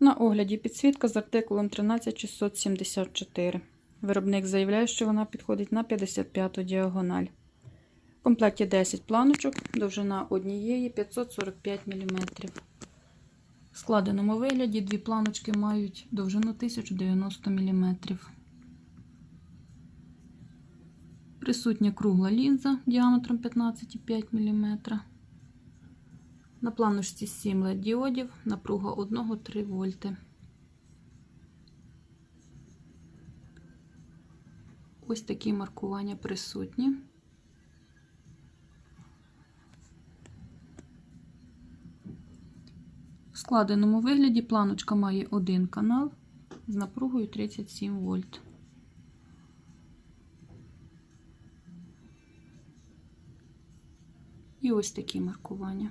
На огляді підсвітка з артикулом 13674. Виробник заявляє, що вона підходить на 55-ту діагональ. В комплекті 10 планочок, довжина однієї 545 мм. В складеному вигляді дві планочки мають довжину 1090 мм. Присутня кругла лінза діаметром 15,5 мм. На планочці 7 LED діодів, напруга 1-3 вольти. Ось такі маркування присутні. В складеному вигляді планочка має один канал з напругою 37 вольт. І ось такі маркування.